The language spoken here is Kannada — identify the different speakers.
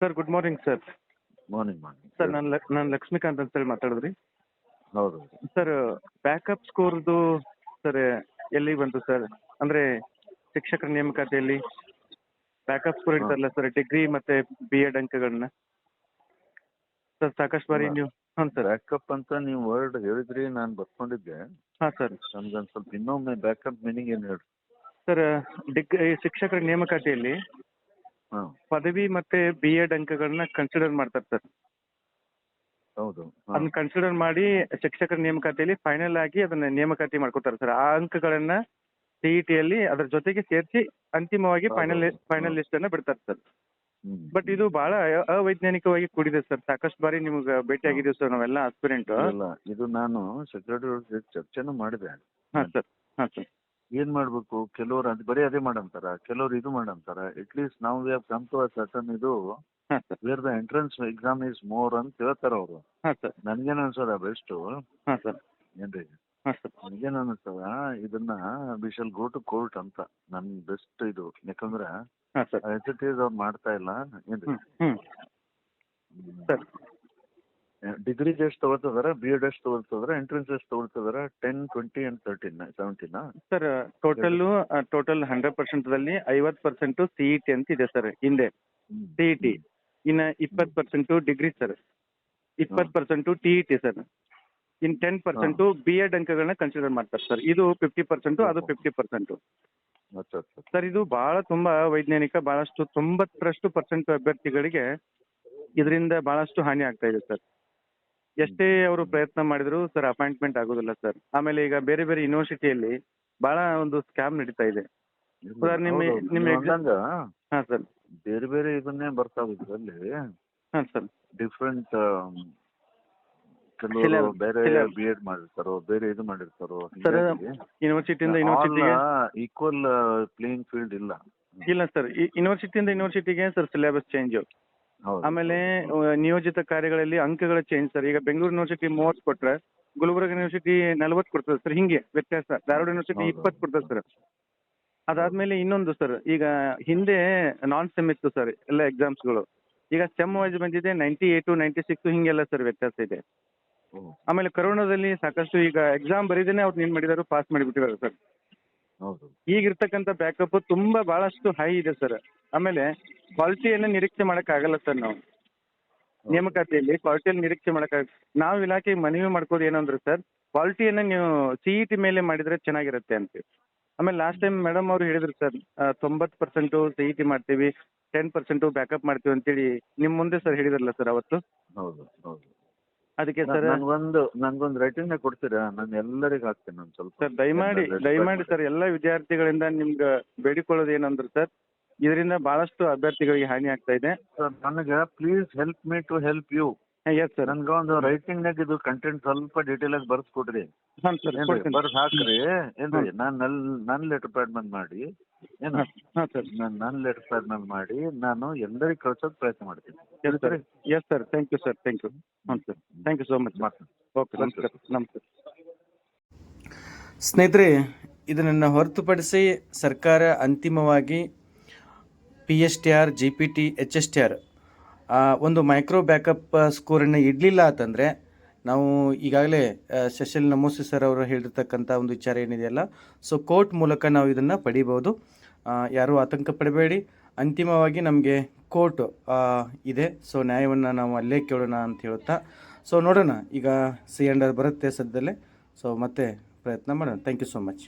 Speaker 1: Sir good morning sir
Speaker 2: morning morning
Speaker 1: sir ನಾನು ನಾನು ಲಕ್ಷ್ಮೀಕಾಂತ್ ಅಂತ ಹೇಳಿ ಮಾತಾಡಿದ್ರಿ.
Speaker 2: ಹೌದು
Speaker 1: ಸರ್ ಬ್ಯಾಕಪ್ ಸ್ಕೋರ್ದು ಸರ್ ಎಲ್ಲಿ ಬಂತು ಸರ್ ಅಂದರೆ ಶಿಕ್ಷಕರ ನೇಮಕಾತಿಯಲ್ಲಿ ಬ್ಯಾಕಪ್ ಸ್ಕೋರ್ ಇರ್ತಾರಲ್ಲ ಸರ್ ಡಿಗ್ರಿ ಮತ್ತೆ ಬಿ ಎಡ್ ಅಂಕಗಳನ್ನ? ಸರ್ ಸಾಕಷ್ಟು ಬಾರಿ ನೀವು ಹಾಂ ಸರ್
Speaker 2: ಬ್ಯಾಕಪ್ ಅಂತ ನೀವು ವರ್ಡ್ ಹೇಳಿದ್ರಿ ನಾನು ಬರ್ಕೊಂಡಿದ್ದೆ.
Speaker 1: ಹಾಂ ಸರ್
Speaker 2: ನಮ್ಗೊಂದು ಸ್ವಲ್ಪ ಇನ್ನೊಮ್ಮೆ ಬ್ಯಾಕಪ್ ಮೀನಿಂಗ್ ಏನು ಹೇಳಿ
Speaker 1: ಸರ್ ಡಿಗ್ರಿ ಶಿಕ್ಷಕರ ನೇಮಕಾತಿಯಲ್ಲಿ ಪದವಿ ಮತ್ತೆ ಬಿ ಎಡ್ ಅಂಕಗಳನ್ನ ಕನ್ಸಿಡರ್ ಮಾಡ್ತಾರೆ ಸರ್
Speaker 2: ಹೌದು.
Speaker 1: ಅದನ್ನ ಕನ್ಸಿಡರ್ ಮಾಡಿ ಶಿಕ್ಷಕರ ನೇಮಕಾತಿಯಲ್ಲಿ ಫೈನಲ್ ಆಗಿ ಅದನ್ನ ನೇಮಕಾತಿ ಮಾಡ್ಕೊತಾರೆ ಸರ್ ಆ ಅಂಕಗಳನ್ನ ಸಿಇಟಿ ಅಲ್ಲಿ ಟಿಯಲ್ಲಿ ಅದ್ರ ಜೊತೆಗೆ ಸೇರಿಸಿ ಅಂತಿಮವಾಗಿ ಫೈನಲ್. ಫೈನಲ್ ಲಿಸ್ಟ್ ಅನ್ನ ಬಿಡ್ತಾರೆ ಸರ್. ಬಟ್ ಇದು ಬಹಳ ಅವೈಜ್ಞಾನಿಕವಾಗಿ ಕೂಡಿದೆ ಸರ್ ಸಾಕಷ್ಟು ಬಾರಿ ನಿಮ್ಗೆ ಭೇಟಿ ಆಗಿದ್ದೀವಿ ಸರ್ ನಾವೆಲ್ಲ ಆಸ್ಪಿರೆಂಟ್
Speaker 2: ಇದು ನಾನು ಸೆಕ್ರೆಟರಿ ಚರ್ಚೆನೂ ಮಾಡಿದೆ.
Speaker 1: ಹಾ ಸರ್ ಹಾ ಸರ್
Speaker 2: ಏನ್ ಮಾಡ್ಬೇಕು? ಕೆಲವ್ರು ಅದು ಬರೀ ಅದೇ ಮಾಡಂತಾರ. ಕೆಲವ್ರು ಇದು ಮಾಡಂತಾರ. ಅಟ್ಲೀಸ್ಟ್ ನಾವು we have come to a certain ಇದು
Speaker 1: ಹಾಂ sir
Speaker 2: where the entrance exam is more ಅಂತ ಹೇಳ್ತಾರ ಅವರು.
Speaker 1: ಹಾಂ ಸರ್.
Speaker 2: ನನ್ಗೇನ್ ಅನ್ಸದ ಬೆಸ್ಟ್
Speaker 1: ಹಾಂ ಸರ್.
Speaker 2: ಏನ್ರಿ?
Speaker 1: ನನ್ಗೇನ್ ಸರ್.
Speaker 2: ನನಗೇನ್ ಇದನ್ನ we shall go to court ಅಂತ. ನನ್ ಬೆಸ್ಟ್ ಇದು. ಯಾಕಂದ್ರ
Speaker 1: ಹಾಂ ಸರ್.
Speaker 2: ಎಸ್ ಇಟ್ ಈಸ್ ಅವ್ರು ಮಾಡ್ತಾ ಇಲ್ಲ. ಏನ್ರಿ?
Speaker 1: ಹ್ಞೂ ಸರ್.
Speaker 2: ಡಿಗ್ರಿಗೆ ಎಷ್ಟು ತಗೊಳ್ತಿದಾರ ಬಿ ಎಡ್ ಎಷ್ಟು ತಗೊಳ್ತಿದಾರ ಎಂಟ್ರೆನ್ಸ್ ಎಷ್ಟು ತಗೊಳ್ತಿದಾರ ಟೆನ್ ಟ್ವೆಂಟಿ ಅಂಡ್ ತರ್ಟೀನ್ ಸೆವೆಂಟೀನಾ
Speaker 1: ಸರ್ ಟೋಟಲ್ ಟೋಟಲ್ ಹಂಡ್ರೆಡ್ ಐವತ್ತು ಪರ್ಸೆಂಟು ಸಿ ಇ ಟಿ ಅಂತ ಇದೆ ಸರ್ ಹಿಂದೆ. ಸಿಇಟಿ ಇನ್ನ ಟಿ ಪರ್ಸೆಂಟ್ ಇಪ್ಪತ್ತು ಪರ್ಸೆಂಟು ಡಿಗ್ರಿ ಸರ್ ಇಪ್ಪತ್ ಪರ್ಸೆಂಟ್ ಟಿಇಟಿ ಸರ್ ಇನ್ ಟೆನ್ ಪರ್ಸೆಂಟ್ ಬಿ ಎಡ್ ಅಂಕಗಳನ್ನ ಕನ್ಸಿಡರ್ ಮಾಡ್ತಾರೆ ಸರ್ ಇದು ಫಿಫ್ಟಿ ಪರ್ಸೆಂಟ್ ಅದು ಫಿಫ್ಟಿ ಪರ್ಸೆಂಟ್ ಸರ್ ಇದು ಬಹಳ ತುಂಬಾ ವೈಜ್ಞಾನಿಕ ಬಹಳಷ್ಟು ತೊಂಬತ್ತರಷ್ಟು ಪರ್ಸೆಂಟ್ ಅಭ್ಯರ್ಥಿಗಳಿಗೆ ಇದರಿಂದ ಬಹಳಷ್ಟು ಹಾನಿ ಆಗ್ತಾ ಇದೆ ಸರ್ ಎಷ್ಟೇ ಅವರು ಪ್ರಯತ್ನ ಮಾಡಿದ್ರು ಸರ್ ಅಪಾಯಿಂಟ್ಮೆಂಟ್ ಆಗೋದಿಲ್ಲ ಸರ್. ಆಮೇಲೆ ಈಗ ಬೇರೆ ಬೇರೆ ಯೂನಿವರ್ಸಿಟಿಯಲ್ಲಿ ಬಹಳ ಒಂದು ಸ್ಕ್ಯಾಮ್ ನಡೀತಾ ಇದೆ. ಸರ್, ನಿಮ್ಮ- ನಿಮ್ಮ
Speaker 2: ನೀವು
Speaker 1: exam- ಸರ್.
Speaker 2: ಬೇರೆ ಬೇರೆ ಇದನ್ನೇ ಬರ್ತಾ ಅಲ್ಲಿ.
Speaker 1: ಹಾ ಸರ್.
Speaker 2: ಡಿಫ್ರೆಂಟ್ ಕೆಲವರು ಬೇರೆ. ಬಿ ಎಡ್ ಮಾಡಿರ್ತಾರೋ ಬೇರೆ ಇದು ಮಾಡಿರ್ತಾರೋ
Speaker 1: ಯೂನಿವರ್ಸಿಟಿಯಿಂದ ಯೂನಿವರ್ಸಿಟಿಗೆ
Speaker 2: ಈಕ್ವಲ್ ಪ್ಲೇಯಿಂಗ್ ಫೀಲ್ಡ್ ಇಲ್ಲ.
Speaker 1: ಇಲ್ಲ ಸರ್. ಯೂನಿವರ್ಸಿಟಿಯಿಂದ ಯೂನಿವರ್ಸಿಟಿಗೆ ಸರ್ ಸಿಲೆಬಸ್ ಚೇಂಜ್
Speaker 2: ಹೌದು
Speaker 1: ಆಮೇಲೆ ನಿಯೋಜಿತ ಕಾರ್ಯಗಳಲ್ಲಿ ಅಂಕಗಳ ಚೇಂಜ್ ಸರ್ ಈಗ ಬೆಂಗಳೂರು ಯೂನಿವರ್ಸಿಟಿ ಮೂವತ್ತು ಕೊಟ್ರೆ ಗುಲ್ಬರ್ಗ ಯೂನಿವರ್ಸಿಟಿ ನಲವತ್ತು ಕೊಡ್ತದೆ ಸರ್ ಹಿಂಗೆ ವ್ಯತ್ಯಾಸ. ಧಾರವಾಡ ಯೂನಿವರ್ಸಿಟಿ
Speaker 2: ಹೌದು.
Speaker 1: ಇಪ್ಪತ್ತು ಕೊಡ್ತದೆ ಸರ್ ಅದಾದ್ಮೇಲೆ ಇನ್ನೊಂದು ಸರ್ ಈಗ ಹಿಂದೆ ನಾನ್ ಸೆಮ್ ಇತ್ತು ಸರ್ ಎಲ್ಲ ಎಕ್ಸಾಮ್ಸ್ಗಳು ಈಗ ಸೆಮ್ ವೈಸ್ ಬಂದಿದೆ ನೈಂಟಿ ಏಟು ನೈಂಟಿ ಸಿಕ್ಸ್ ಹಿಂಗೆಲ್ಲ ಸರ್ ವ್ಯತ್ಯಾಸ ಇದೆ. ಆಮೇಲೆ ಕರೋನಾದಲ್ಲಿ ಸಾಕಷ್ಟು ಈಗ ಎಕ್ಸಾಮ್ ಬರೀದೇನೆ ಅವ್ರು ಏನು ಮಾಡಿದಾರು ಪಾಸ್ ಮಾಡಿಬಿಟ್ಟಿದ್ದಾರೆ ಸರ್
Speaker 2: ಹೌದು.
Speaker 1: ಈಗಿರ್ತಕ್ಕಂಥ ಬ್ಯಾಕಪ್ ತುಂಬಾ ಬಹಳಷ್ಟು ಹೈ ಇದೆ ಸರ್ ಆಮೇಲೆ ಕ್ವಾಲಿಟಿಯನ್ನು ನಿರೀಕ್ಷೆ ಆಗಲ್ಲ ಸರ್ ನಾವು. ನೇಮಕಾತಿಯಲ್ಲಿ ಕ್ವಾಲಿಟಿಯಲ್ಲಿ ನಿರೀಕ್ಷೆ ಮಾಡೋಕ್ಕಾಗ ನಾವು ಇಲಾಖೆ ಮನವಿ ಮಾಡ್ಕೋದು ಏನಂದ್ರೆ ಸರ್ ಕ್ವಾಲಿಟಿಯನ್ನು ನೀವು ಸಿಇಟಿ ಇ ಟಿ ಮೇಲೆ ಮಾಡಿದ್ರೆ ಚೆನ್ನಾಗಿರುತ್ತೆ ಅಂತ. ಆಮೇಲೆ ಲಾಸ್ಟ್ ಟೈಮ್ ಮೇಡಮ್ ಅವರು ಹೇಳಿದ್ರು ಸರ್ ತೊಂಬತ್ತು ಪರ್ಸೆಂಟು ಸಿಇಟಿ ಇ ಟಿ ಮಾಡ್ತೀವಿ ಟೆನ್ ಪರ್ಸೆಂಟು ಬ್ಯಾಕಪ್ ಮಾಡ್ತೀವಿ ಅಂತೇಳಿ ನಿಮ್ಮ ಮುಂದೆ ಸರ್ ಹೇಳಿದ್ರಲ್ಲ ಸರ್ ಅವತ್ತು?
Speaker 2: ಹೌದು ಹೌದು.
Speaker 1: ಅದಕ್ಕೆ ಸರ್
Speaker 2: ನನ್ಗೊಂದು ನನ್ಗೊಂದು ರೈಟಿಂಗ್ ಕೊಡ್ತೀರಾ? ನಾನು ಎಲ್ಲರಿಗೂ ಹಾಕ್ತೇನೆ ಒಂದು ಸ್ವಲ್ಪ
Speaker 1: ಸರ್ ದಯಮಾಡಿ ದಯಮಾಡಿ
Speaker 2: ಮಾಡಿ.
Speaker 1: ಸರ್ ಎಲ್ಲ ವಿದ್ಯಾರ್ಥಿಗಳಿಂದ ನಿಮ್ಗೆ ಬೇಡಿಕೊಳ್ಳೋದು ಏನಂದ್ರೆ ಸರ್ ಇದರಿಂದ ಬಹಳಷ್ಟು ಅಭ್ಯರ್ಥಿಗಳಿಗೆ ಹಾನಿ ಆಗ್ತಾ ಇದೆ.
Speaker 2: ಸರ್ ನನಗೆ please help me to help you
Speaker 1: yes sir
Speaker 2: ನನ್ಗೆ ಒಂದು ರೈಟಿಂಗ್ ನಾಗ ಇದು ಕಂಟೆಂಟ್ ಸ್ವಲ್ಪ ಡೀಟೇಲ್ ಆಗಿ ಬರ್ಸ್ಕೊಡ್ರಿ.
Speaker 1: ಹಾಂ ಸರ್ ಕೊಡ್ತೀನಿ.
Speaker 2: ಹಾಕ್ರಿ. ಏನ್ರಿ ನಾನ್ ನಲ್ ನನ್ ಲೆಟರ್ ಪ್ಯಾಡ್ ಮೇಲೆ ಮಾಡಿ. ಏನು?
Speaker 1: ಹಾಂ ಹಾಂ ಸರ್
Speaker 2: ನಾನು ನನ್ನ ಲೆಟರ್ ಪ್ಯಾಡ್ ಮೇಲೆ ಮಾಡಿ ನಾನು ಎಲ್ಲರಿಗೂ ಕಳ್ಸೋದ್ ಪ್ರಯತ್ನ ಮಾಡ್ತೀನಿ.
Speaker 1: Yes sir yes sir thank you sir thank you ಹ್ಞೂ sir thank you so much okay ನಮಸ್ಕಾರ. ನಮಸ್ತೆ. ಸ್ನೇಹಿತರೆ ಇದನ್ನ ಹೊರತುಪಡಿಸಿ ಸರ್ಕಾರ ಅಂತಿಮವಾಗಿ P S T R G P T H S T R ಒಂದು ಮೈಕ್ರೋ ಬ್ಯಾಕಪ್ ಸ್ಕೋರನ್ನು ಇಡಲಿಲ್ಲ ಅಂತಂದರೆ ನಾವು ಈಗಾಗಲೇ ಸೆಷಲ್ ನಮೋಸಿ ಸರ್ ಅವರು ಹೇಳಿರ್ತಕ್ಕಂಥ ಒಂದು ವಿಚಾರ ಏನಿದೆಯಲ್ಲ ಸೊ ಕೋರ್ಟ್ ಮೂಲಕ ನಾವು ಇದನ್ನು ಪಡಿಬೋದು ಯಾರೂ ಆತಂಕ ಪಡಬೇಡಿ. ಅಂತಿಮವಾಗಿ ನಮಗೆ ಕೋರ್ಟ್ ಇದೆ. ಸೊ ನ್ಯಾಯವನ್ನು ನಾವು ಅಲ್ಲೇ ಕೇಳೋಣ ಅಂತ ಹೇಳುತ್ತಾ ಸೊ ನೋಡೋಣ. ಈಗ ಸಿ ಬರುತ್ತೆ ಸದ್ಯದಲ್ಲೇ. ಸೊ ಮತ್ತೆ ಪ್ರಯತ್ನ ಮಾಡೋಣ. Thank you so much